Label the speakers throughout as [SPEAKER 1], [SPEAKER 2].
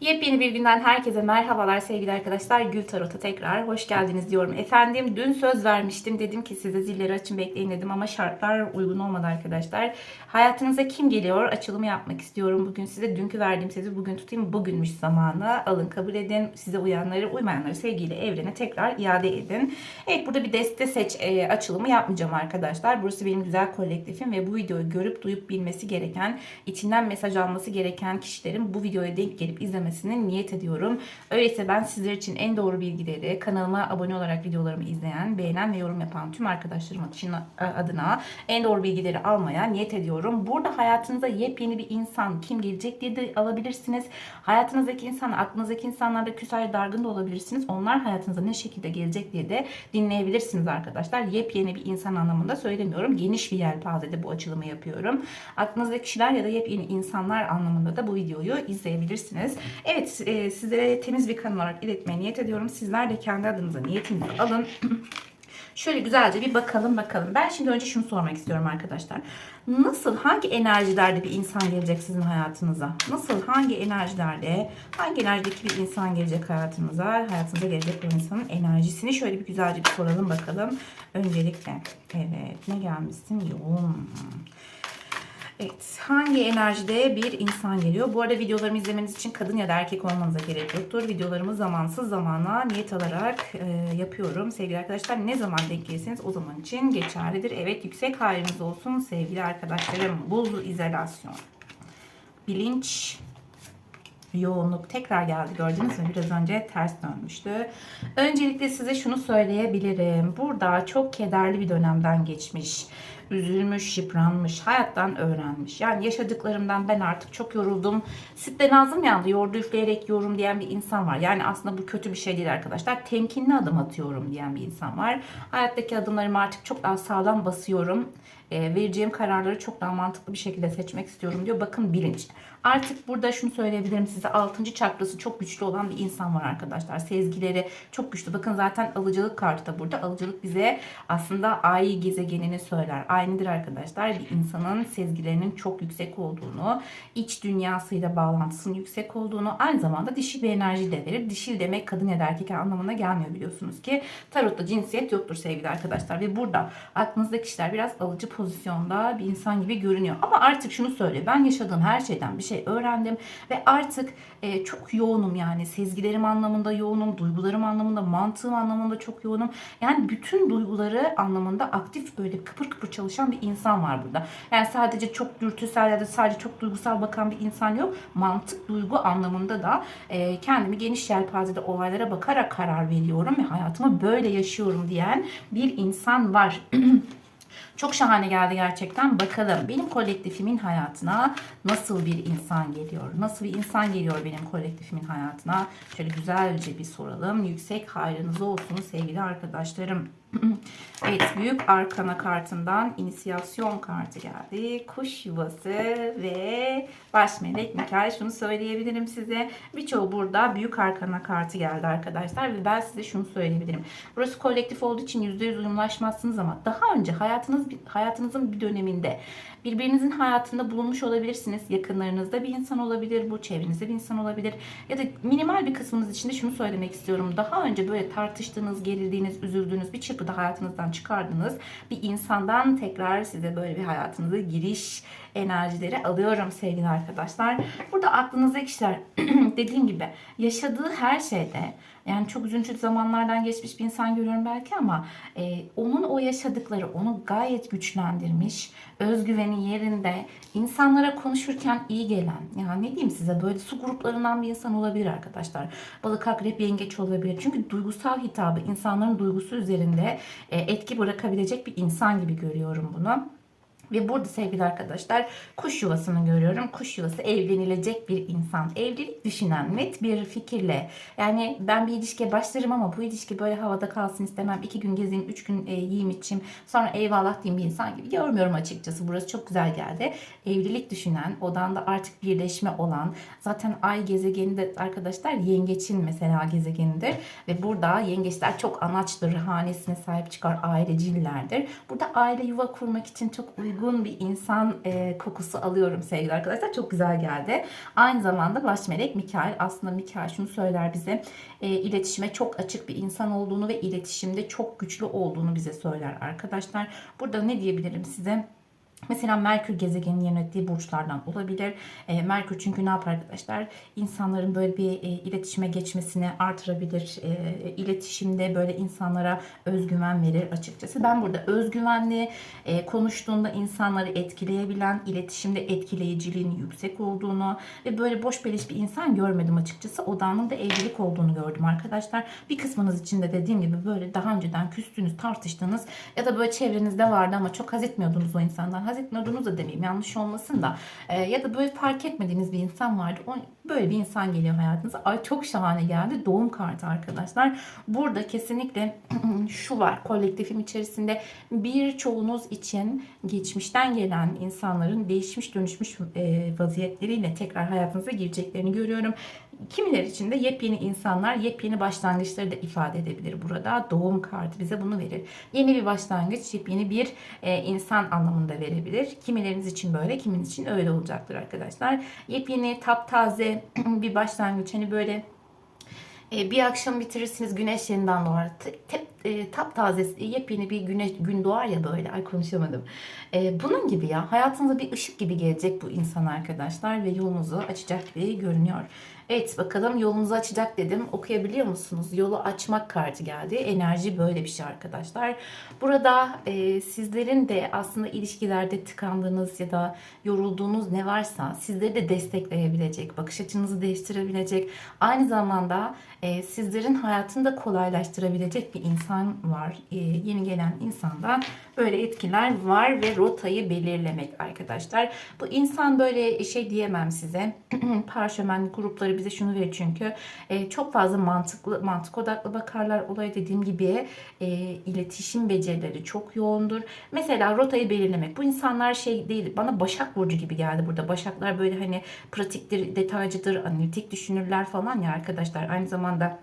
[SPEAKER 1] Yepyeni bir günden herkese merhabalar sevgili arkadaşlar. Gül Tarot'a tekrar hoş geldiniz diyorum. Efendim dün söz vermiştim. Dedim ki size zilleri açın bekleyin dedim ama şartlar uygun olmadı arkadaşlar. Hayatınıza kim geliyor? Açılımı yapmak istiyorum. Bugün size dünkü verdiğim sözü bugün tutayım. Bugünmüş zamanı. Alın kabul edin. Size uyanları uymayanları sevgiyle evrene tekrar iade edin. Evet burada bir deste seç e, açılımı yapmayacağım arkadaşlar. Burası benim güzel kolektifim ve bu videoyu görüp duyup bilmesi gereken, içinden mesaj alması gereken kişilerin bu videoya denk gelip izlemesini niyet ediyorum. Öyleyse ben sizler için en doğru bilgileri kanalıma abone olarak videolarımı izleyen, beğenen ve yorum yapan tüm arkadaşlarım için adına en doğru bilgileri almaya niyet ediyorum. Burada hayatınıza yepyeni bir insan kim gelecek diye de alabilirsiniz. Hayatınızdaki insan, aklınızdaki insanlarla küs ayrı dargın da olabilirsiniz. Onlar hayatınıza ne şekilde gelecek diye de dinleyebilirsiniz arkadaşlar. Yepyeni bir insan anlamında söylemiyorum. Geniş bir yelpazede bu açılımı yapıyorum. Aklınızdaki kişiler ya da yepyeni insanlar anlamında da bu videoyu izleyebilirsiniz. Evet e, sizlere temiz bir kanal olarak iletmeye niyet ediyorum. Sizler de kendi adınıza niyetinizi alın. Şöyle güzelce bir bakalım bakalım. Ben şimdi önce şunu sormak istiyorum arkadaşlar. Nasıl, hangi enerjilerde bir insan gelecek sizin hayatınıza? Nasıl, hangi enerjilerde, hangi enerjideki bir insan gelecek hayatınıza? Hayatınıza gelecek bir insanın enerjisini şöyle bir güzelce bir soralım bakalım. Öncelikle, evet ne gelmişsin? Yoğun. Evet, hangi enerjide bir insan geliyor? Bu arada videolarımı izlemeniz için kadın ya da erkek olmanıza gerek yoktur. Videolarımı zamansız zamana niyet alarak e, yapıyorum. Sevgili arkadaşlar ne zaman denk gelirseniz o zaman için geçerlidir. Evet, yüksek hayrınız olsun sevgili arkadaşlarım. Buzlu izolasyon. Bilinç, yoğunluk tekrar geldi gördünüz mü? Biraz önce ters dönmüştü. Öncelikle size şunu söyleyebilirim. Burada çok kederli bir dönemden geçmiş. Üzülmüş, yıpranmış, hayattan öğrenmiş. Yani yaşadıklarımdan ben artık çok yoruldum. Sütten ağzım yandı, yoğurdu üfleyerek yorum diyen bir insan var. Yani aslında bu kötü bir şey değil arkadaşlar. Temkinli adım atıyorum diyen bir insan var. Hayattaki adımlarımı artık çok daha sağlam basıyorum. E, vereceğim kararları çok daha mantıklı bir şekilde seçmek istiyorum diyor. Bakın bilinç. Artık burada şunu söyleyebilirim size 6. çakrası çok güçlü olan bir insan var arkadaşlar. Sezgileri çok güçlü. Bakın zaten alıcılık kartı da burada. Alıcılık bize aslında ay gezegenini söyler. Aynıdır arkadaşlar. Bir insanın sezgilerinin çok yüksek olduğunu, iç dünyasıyla bağlantısının yüksek olduğunu, aynı zamanda dişil bir enerji de verir. Dişil demek kadın ya da erkek anlamına gelmiyor biliyorsunuz ki. Tarotta cinsiyet yoktur sevgili arkadaşlar. Ve burada aklınızdaki kişiler biraz alıcı pozisyonda bir insan gibi görünüyor. Ama artık şunu söyle. Ben yaşadığım her şeyden bir şey öğrendim ve artık e, çok yoğunum yani sezgilerim anlamında yoğunum, duygularım anlamında, mantığım anlamında çok yoğunum. Yani bütün duyguları anlamında aktif böyle kıpır kıpır çalışan bir insan var burada. Yani sadece çok dürtüsel ya da sadece çok duygusal bakan bir insan yok. Mantık, duygu anlamında da e, kendimi geniş yelpazede olaylara bakarak karar veriyorum ve hayatımı böyle yaşıyorum diyen bir insan var. Çok şahane geldi gerçekten. Bakalım benim kolektifimin hayatına nasıl bir insan geliyor? Nasıl bir insan geliyor benim kolektifimin hayatına? Şöyle güzelce bir soralım. Yüksek hayrınız olsun sevgili arkadaşlarım. evet büyük arkana kartından inisiyasyon kartı geldi. Kuş yuvası ve baş melek Mikael. Şunu söyleyebilirim size. Birçoğu burada büyük arkana kartı geldi arkadaşlar. Ve ben size şunu söyleyebilirim. Burası kolektif olduğu için %100 uyumlaşmazsınız ama daha önce hayatınız hayatınızın bir döneminde birbirinizin hayatında bulunmuş olabilirsiniz. Yakınlarınızda bir insan olabilir. Bu çevrenizde bir insan olabilir. Ya da minimal bir kısmınız için de şunu söylemek istiyorum. Daha önce böyle tartıştığınız, gerildiğiniz, üzüldüğünüz bir çırpıda hayatınızdan çıkardığınız bir insandan tekrar size böyle bir hayatınıza giriş enerjileri alıyorum sevgili arkadaşlar. Burada aklınızdaki kişiler dediğim gibi yaşadığı her şeyde yani çok üzüntülü zamanlardan geçmiş bir insan görüyorum belki ama e, onun o yaşadıkları onu gayet güçlendirmiş. Özgüveni yerinde. insanlara konuşurken iyi gelen. Yani ne diyeyim size böyle su gruplarından bir insan olabilir arkadaşlar. Balık, akrep, yengeç olabilir. Çünkü duygusal hitabı insanların duygusu üzerinde e, etki bırakabilecek bir insan gibi görüyorum bunu. Ve burada sevgili arkadaşlar kuş yuvasını görüyorum. Kuş yuvası evlenilecek bir insan. Evlilik düşünen net bir fikirle. Yani ben bir ilişkiye başlarım ama bu ilişki böyle havada kalsın istemem. İki gün gezeyim, üç gün e, yiyeyim içeyim. Sonra eyvallah diyeyim bir insan gibi görmüyorum açıkçası. Burası çok güzel geldi. Evlilik düşünen, odanda artık birleşme olan. Zaten ay gezegeni arkadaşlar yengeçin mesela gezegenidir. Ve burada yengeçler çok anaçtır. Hanesine sahip çıkar ailecillerdir. Burada aile yuva kurmak için çok uygun bir insan e, kokusu alıyorum sevgili arkadaşlar. Çok güzel geldi. Aynı zamanda baş melek Mikael. Aslında Mikael şunu söyler bize. E, iletişime çok açık bir insan olduğunu ve iletişimde çok güçlü olduğunu bize söyler arkadaşlar. Burada ne diyebilirim size? Mesela Merkür gezegenin yönettiği burçlardan olabilir. E, Merkür çünkü ne yapar arkadaşlar? İnsanların böyle bir e, iletişime geçmesini artırabilir. E, iletişimde böyle insanlara özgüven verir açıkçası. Ben burada özgüvenli, e, konuştuğunda insanları etkileyebilen, iletişimde etkileyiciliğinin yüksek olduğunu ve böyle boş beleş bir insan görmedim açıkçası. Odağının da evlilik olduğunu gördüm arkadaşlar. Bir kısmınız için de dediğim gibi böyle daha önceden küstüğünüz, tartıştığınız ya da böyle çevrenizde vardı ama çok haz etmiyordunuz o insandan. Haz etmiyordunuz da demeyeyim yanlış olmasın da. E, ya da böyle fark etmediğiniz bir insan vardı. O, böyle bir insan geliyor hayatınıza. Ay çok şahane geldi. Doğum kartı arkadaşlar. Burada kesinlikle şu var. Kolektifim içerisinde birçoğunuz için geçmişten gelen insanların değişmiş dönüşmüş e, vaziyetleriyle tekrar hayatınıza gireceklerini görüyorum. Kimiler için de yepyeni insanlar, yepyeni başlangıçları da ifade edebilir burada. Doğum kartı bize bunu verir. Yeni bir başlangıç, yepyeni bir e, insan anlamında verebilir. Kimileriniz için böyle, kiminiz için öyle olacaktır arkadaşlar. Yepyeni, taptaze bir başlangıç. Hani böyle e, bir akşam bitirirsiniz güneş yeniden doğar. Tep, e, taptaze yepyeni bir güneş gün doğar ya böyle. Ay konuşamadım. E, bunun gibi ya hayatınıza bir ışık gibi gelecek bu insan arkadaşlar ve yolunuzu açacak gibi görünüyor. Evet bakalım yolunuzu açacak dedim. Okuyabiliyor musunuz? Yolu açmak kartı geldi. Enerji böyle bir şey arkadaşlar. Burada e, sizlerin de aslında ilişkilerde tıkandığınız ya da yorulduğunuz ne varsa sizleri de destekleyebilecek, bakış açınızı değiştirebilecek, aynı zamanda e, sizlerin hayatını da kolaylaştırabilecek bir insan var. E, yeni gelen insanda böyle etkiler var ve rotayı belirlemek arkadaşlar. Bu insan böyle şey diyemem size. Parşömen grupları bize şunu verir çünkü e, çok fazla mantıklı mantık odaklı bakarlar. Olay dediğim gibi e, iletişim becerileri çok yoğundur. Mesela rotayı belirlemek. Bu insanlar şey değil. Bana Başak Burcu gibi geldi burada. Başaklar böyle hani pratiktir, detaycıdır, analitik düşünürler falan ya arkadaşlar. Aynı zamanda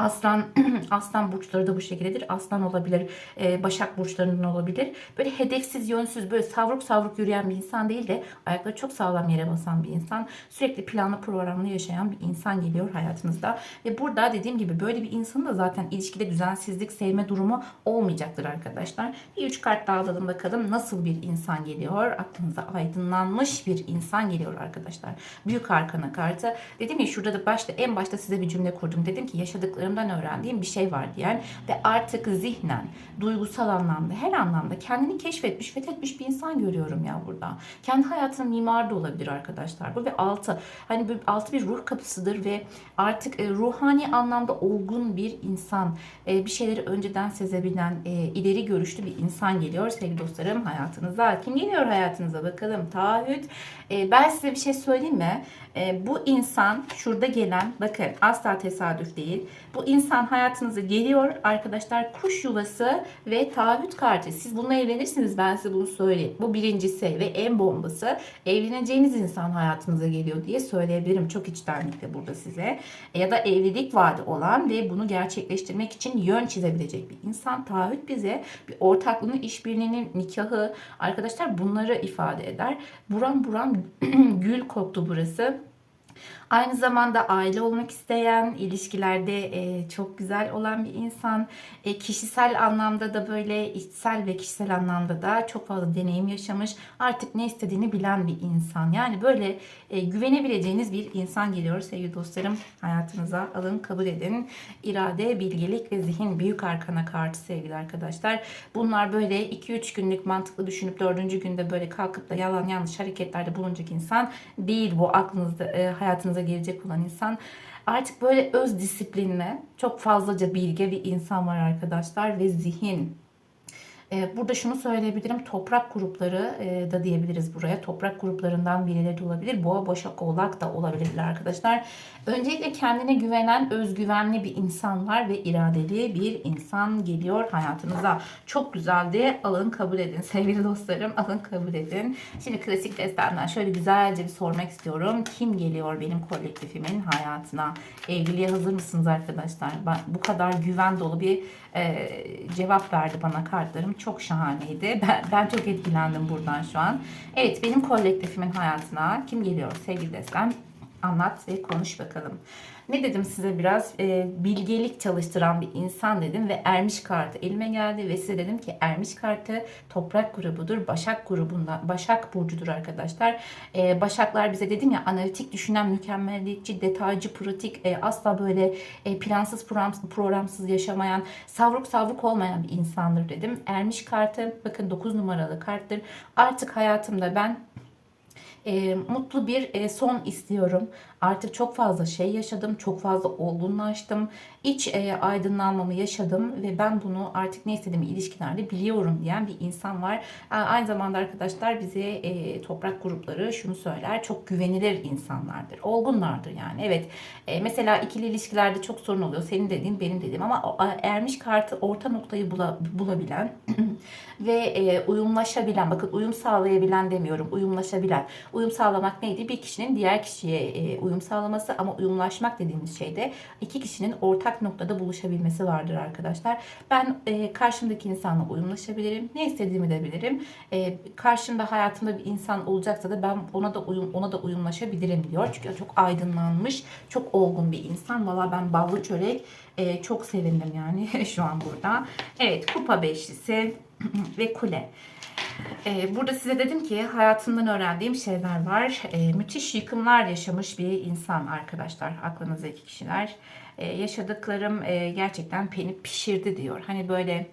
[SPEAKER 1] Aslan aslan burçları da bu şekildedir. Aslan olabilir, e, başak burçlarından olabilir. Böyle hedefsiz, yönsüz, böyle savruk savruk yürüyen bir insan değil de ayakları çok sağlam yere basan bir insan. Sürekli planlı programlı yaşayan bir insan geliyor hayatınızda. Ve burada dediğim gibi böyle bir insanın da zaten ilişkide düzensizlik, sevme durumu olmayacaktır arkadaşlar. Bir üç kart daha alalım bakalım nasıl bir insan geliyor. Aklınıza aydınlanmış bir insan geliyor arkadaşlar. Büyük arkana kartı. Dedim ya şurada da başta en başta size bir cümle kurdum. Dedim ki yaşadıklarım yaşadıklarımdan öğrendiğim bir şey var diyen ve artık zihnen, duygusal anlamda, her anlamda kendini keşfetmiş, fethetmiş bir insan görüyorum ya burada. Kendi hayatının mimarı da olabilir arkadaşlar. Bu ve altı. Hani bir, altı bir ruh kapısıdır ve artık e, ruhani anlamda olgun bir insan. E, bir şeyleri önceden sezebilen, e, ileri görüşlü bir insan geliyor sevgili dostlarım hayatınıza. Kim geliyor hayatınıza bakalım. Taahhüt. E, ben size bir şey söyleyeyim mi? E, bu insan şurada gelen bakın asla tesadüf değil. Bu insan hayatınıza geliyor arkadaşlar kuş yuvası ve taahhüt kartı. Siz bununla evlenirsiniz ben size bunu söyleyeyim. Bu birincisi ve en bombası evleneceğiniz insan hayatınıza geliyor diye söyleyebilirim. Çok içtenlikle burada size. Ya da evlilik vaadi olan ve bunu gerçekleştirmek için yön çizebilecek bir insan. Taahhüt bize bir ortaklığını, işbirliğinin, nikahı arkadaşlar bunları ifade eder. Buram buram gül koktu burası. Aynı zamanda aile olmak isteyen, ilişkilerde e, çok güzel olan bir insan. E, kişisel anlamda da böyle içsel ve kişisel anlamda da çok fazla deneyim yaşamış. Artık ne istediğini bilen bir insan. Yani böyle e, güvenebileceğiniz bir insan geliyor sevgili dostlarım. Hayatınıza alın, kabul edin. İrade, bilgelik ve zihin büyük arkana kartı sevgili arkadaşlar. Bunlar böyle 2-3 günlük mantıklı düşünüp 4. günde böyle kalkıp da yalan yanlış hareketlerde bulunacak insan değil bu aklınızda, e, hayatınıza gelecek olan insan. Artık böyle öz disiplinle çok fazlaca bilge bir insan var arkadaşlar ve zihin burada şunu söyleyebilirim. Toprak grupları e, da diyebiliriz buraya. Toprak gruplarından birileri de olabilir. Boğa, Başak, Oğlak da olabilirler arkadaşlar. Öncelikle kendine güvenen, özgüvenli bir insan var ve iradeli bir insan geliyor hayatınıza. Çok güzeldi. Alın kabul edin sevgili dostlarım. Alın kabul edin. Şimdi klasik destemden şöyle güzelce bir sormak istiyorum. Kim geliyor benim kolektifimin hayatına? Evliliğe hazır mısınız arkadaşlar? Ben, bu kadar güven dolu bir e, cevap verdi bana kartlarım. Çok şahaneydi. Ben, ben çok etkilendim buradan şu an. Evet benim kolektifimin hayatına kim geliyor sevgili destem? Anlat ve konuş bakalım. Ne dedim size biraz e, bilgelik çalıştıran bir insan dedim ve Ermiş kartı elime geldi ve size dedim ki Ermiş kartı toprak grubudur. Başak grubundan Başak burcudur arkadaşlar. E, Başaklar bize dedim ya analitik düşünen, mükemmeliyetçi, detaycı, pratik, e, asla böyle e, plansız program, programsız yaşamayan, savruk savruk olmayan bir insandır dedim. Ermiş kartı bakın 9 numaralı karttır. Artık hayatımda ben e, mutlu bir e, son istiyorum. Artık çok fazla şey yaşadım, çok fazla olgunlaştım. İç e, aydınlanmamı yaşadım ve ben bunu artık ne istediğimi ilişkilerde biliyorum diyen bir insan var. Aynı zamanda arkadaşlar bize e, toprak grupları şunu söyler, çok güvenilir insanlardır, olgunlardır yani. Evet, e, mesela ikili ilişkilerde çok sorun oluyor. Senin dediğin, benim dediğim ama ermiş kartı orta noktayı bula- bulabilen ve e, uyumlaşabilen, bakın uyum sağlayabilen demiyorum, uyumlaşabilen. Uyum sağlamak neydi? Bir kişinin diğer kişiye e, uyum sağlaması ama uyumlaşmak dediğimiz şey de iki kişinin ortak noktada buluşabilmesi vardır arkadaşlar. Ben e, karşımdaki insanla uyumlaşabilirim. Ne istediğimi de bilirim. E, karşımda hayatımda bir insan olacaksa da ben ona da uyum ona da uyumlaşabilirim diyor. Çünkü çok aydınlanmış, çok olgun bir insan. Valla ben ballı çörek e, çok sevindim yani şu an burada. Evet, kupa beşlisi ve kule. Ee, burada size dedim ki hayatımdan öğrendiğim şeyler var. Ee, müthiş yıkımlar yaşamış bir insan arkadaşlar. Aklınızdaki kişiler. Ee, yaşadıklarım e, gerçekten beni pişirdi diyor. Hani böyle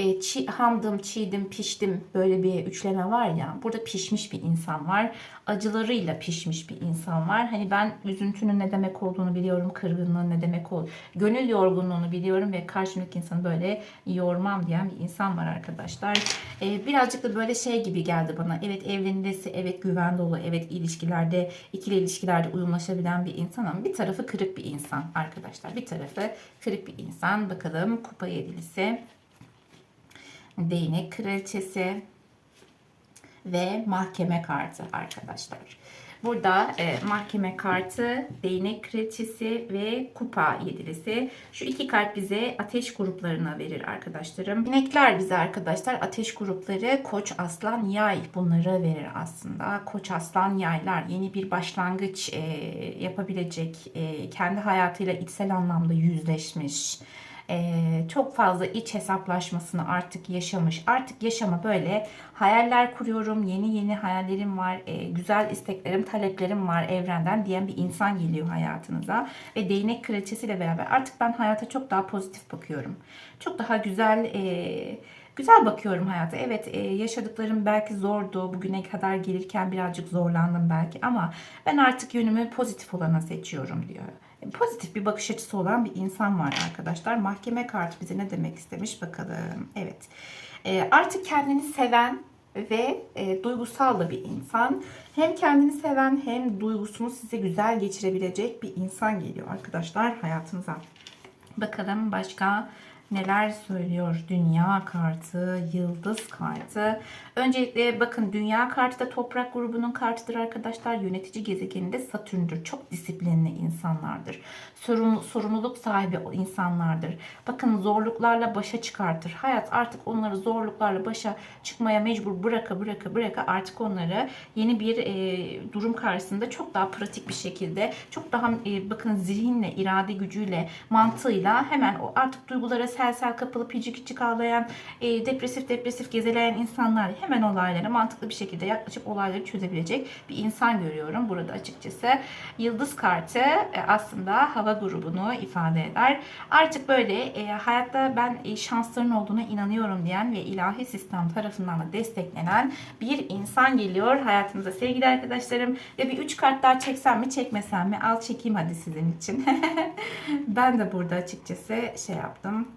[SPEAKER 1] e, çi, hamdım, çiğdim, piştim böyle bir üçleme var ya. Burada pişmiş bir insan var. Acılarıyla pişmiş bir insan var. Hani ben üzüntünün ne demek olduğunu biliyorum. Kırgınlığın ne demek olduğunu. Gönül yorgunluğunu biliyorum ve karşımdaki insanı böyle yormam diyen bir insan var arkadaşlar. E, birazcık da böyle şey gibi geldi bana. Evet evliliğindesi, evet güven dolu, evet ilişkilerde, ikili ilişkilerde uyumlaşabilen bir insan ama bir tarafı kırık bir insan arkadaşlar. Bir tarafı kırık bir insan. Bakalım kupa yedilisi değnek kraliçesi ve mahkeme kartı arkadaşlar. Burada e, mahkeme kartı, değnek kraliçesi ve kupa yedilisi. Şu iki kart bize ateş gruplarına verir arkadaşlarım. Dinekler bize arkadaşlar ateş grupları koç, aslan, yay bunları verir aslında. Koç, aslan, yaylar yeni bir başlangıç e, yapabilecek, e, kendi hayatıyla içsel anlamda yüzleşmiş çok fazla iç hesaplaşmasını artık yaşamış. Artık yaşama böyle hayaller kuruyorum, yeni yeni hayallerim var, güzel isteklerim, taleplerim var evrenden diyen bir insan geliyor hayatınıza. Ve değnek kraliçesiyle beraber artık ben hayata çok daha pozitif bakıyorum. Çok daha güzel... Güzel bakıyorum hayata. Evet yaşadıklarım belki zordu. Bugüne kadar gelirken birazcık zorlandım belki ama ben artık yönümü pozitif olana seçiyorum diyor pozitif bir bakış açısı olan bir insan var arkadaşlar. Mahkeme kartı bize ne demek istemiş bakalım. Evet. E, artık kendini seven ve e, duygusal da bir insan. Hem kendini seven hem duygusunu size güzel geçirebilecek bir insan geliyor arkadaşlar hayatınıza. Bakalım başka neler söylüyor dünya kartı, yıldız kartı. Öncelikle bakın dünya kartı da toprak grubunun kartıdır arkadaşlar. Yönetici gezegeninde Satürn'dür. Çok disiplinli insanlardır. Sorun, sorumluluk sahibi insanlardır. Bakın zorluklarla başa çıkartır. Hayat artık onları zorluklarla başa çıkmaya mecbur bıraka bıraka bıraka artık onları yeni bir e, durum karşısında çok daha pratik bir şekilde çok daha e, bakın zihinle, irade gücüyle, mantığıyla hemen o artık duygulara sel sel kapılıp hicik hicik ağlayan, e, depresif depresif gezeleyen insanlar hemen olaylara mantıklı bir şekilde yaklaşıp olayları çözebilecek bir insan görüyorum burada açıkçası. Yıldız kartı e, aslında hava grubunu ifade eder. Artık böyle e, hayatta ben e, şansların olduğuna inanıyorum diyen ve ilahi sistem tarafından da desteklenen bir insan geliyor hayatımıza sevgili arkadaşlarım. Ve bir üç kart daha çeksem mi çekmesem mi? Al çekeyim hadi sizin için. ben de burada açıkçası şey yaptım.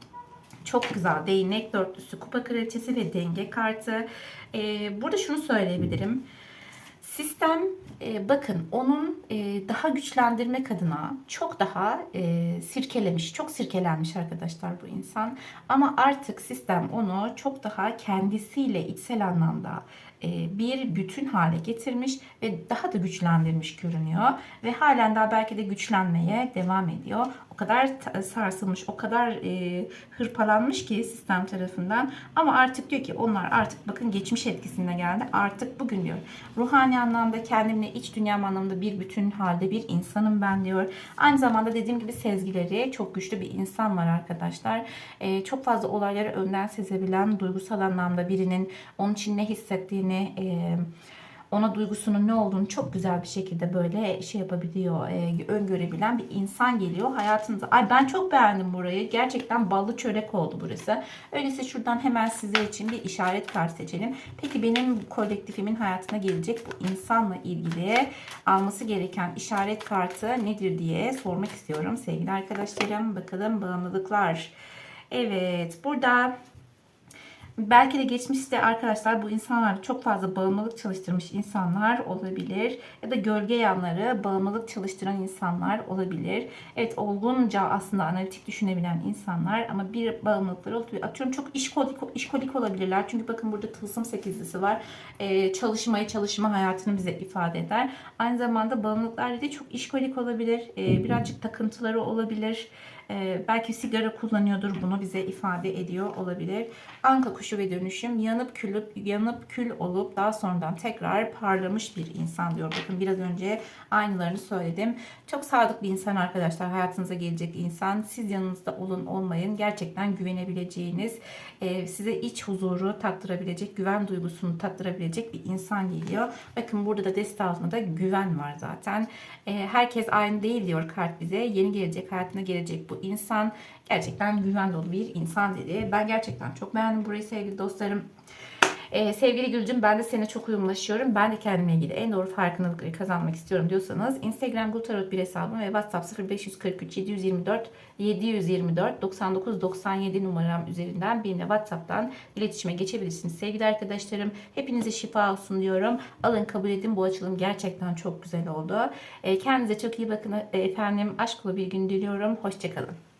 [SPEAKER 1] Çok güzel değnek dörtlüsü, kupa kraliçesi ve denge kartı. Ee, burada şunu söyleyebilirim. Sistem e, bakın onun e, daha güçlendirmek adına çok daha e, sirkelemiş, çok sirkelenmiş arkadaşlar bu insan. Ama artık sistem onu çok daha kendisiyle içsel anlamda e, bir bütün hale getirmiş ve daha da güçlendirmiş görünüyor. Ve halen daha belki de güçlenmeye devam ediyor. O kadar ta- sarsılmış, o kadar e, hırpalanmış ki sistem tarafından. Ama artık diyor ki onlar artık bakın geçmiş etkisinde geldi. Artık bugün diyor ruhani anlamda kendimle iç dünyam anlamda bir bütün halde bir insanım ben diyor. Aynı zamanda dediğim gibi sezgileri çok güçlü bir insan var arkadaşlar. E, çok fazla olayları önden sezebilen duygusal anlamda birinin onun için ne hissettiğini e, ona duygusunun ne olduğunu çok güzel bir şekilde böyle şey yapabiliyor, e, öngörebilen bir insan geliyor hayatınıza. Ay ben çok beğendim burayı. Gerçekten ballı çörek oldu burası. Öyleyse şuradan hemen size için bir işaret kartı seçelim. Peki benim kolektifimin hayatına gelecek bu insanla ilgili alması gereken işaret kartı nedir diye sormak istiyorum sevgili arkadaşlarım. Bakalım bağımlılıklar. Evet burada Belki de geçmişte arkadaşlar bu insanlar çok fazla bağımlılık çalıştırmış insanlar olabilir. Ya da gölge yanları bağımlılık çalıştıran insanlar olabilir. Evet olgunca aslında analitik düşünebilen insanlar ama bir bağımlılıkları oluyor. Atıyorum çok işkolik, işkolik olabilirler. Çünkü bakın burada tılsım sekizlisi var. Ee, çalışmayı çalışma hayatını bize ifade eder. Aynı zamanda bağımlılıklar da çok işkolik olabilir. Ee, birazcık takıntıları olabilir. Ee, belki sigara kullanıyordur bunu bize ifade ediyor olabilir. Anka kuşu ve dönüşüm yanıp külüp yanıp kül olup daha sonradan tekrar parlamış bir insan diyor. Bakın biraz önce aynılarını söyledim. Çok sadık bir insan arkadaşlar. Hayatınıza gelecek insan. Siz yanınızda olun olmayın. Gerçekten güvenebileceğiniz, e, size iç huzuru tattırabilecek, güven duygusunu tattırabilecek bir insan geliyor. Bakın burada da deste altında güven var zaten. E, herkes aynı değil diyor kart bize. Yeni gelecek, hayatına gelecek bu insan gerçekten güven dolu bir insan dedi. Ben gerçekten çok beğendim burayı sevgili dostlarım. Ee, sevgili Gülcüm ben de seninle çok uyumlaşıyorum. Ben de kendime ilgili en doğru farkındalıkları kazanmak istiyorum diyorsanız Instagram Gultarot bir hesabım ve WhatsApp 0543 724 724 99 97 numaram üzerinden benimle WhatsApp'tan iletişime geçebilirsiniz. Sevgili arkadaşlarım hepinize şifa olsun diyorum. Alın kabul edin bu açılım gerçekten çok güzel oldu. Ee, kendinize çok iyi bakın Ee, efendim. Aşkla bir gün diliyorum. Hoşçakalın.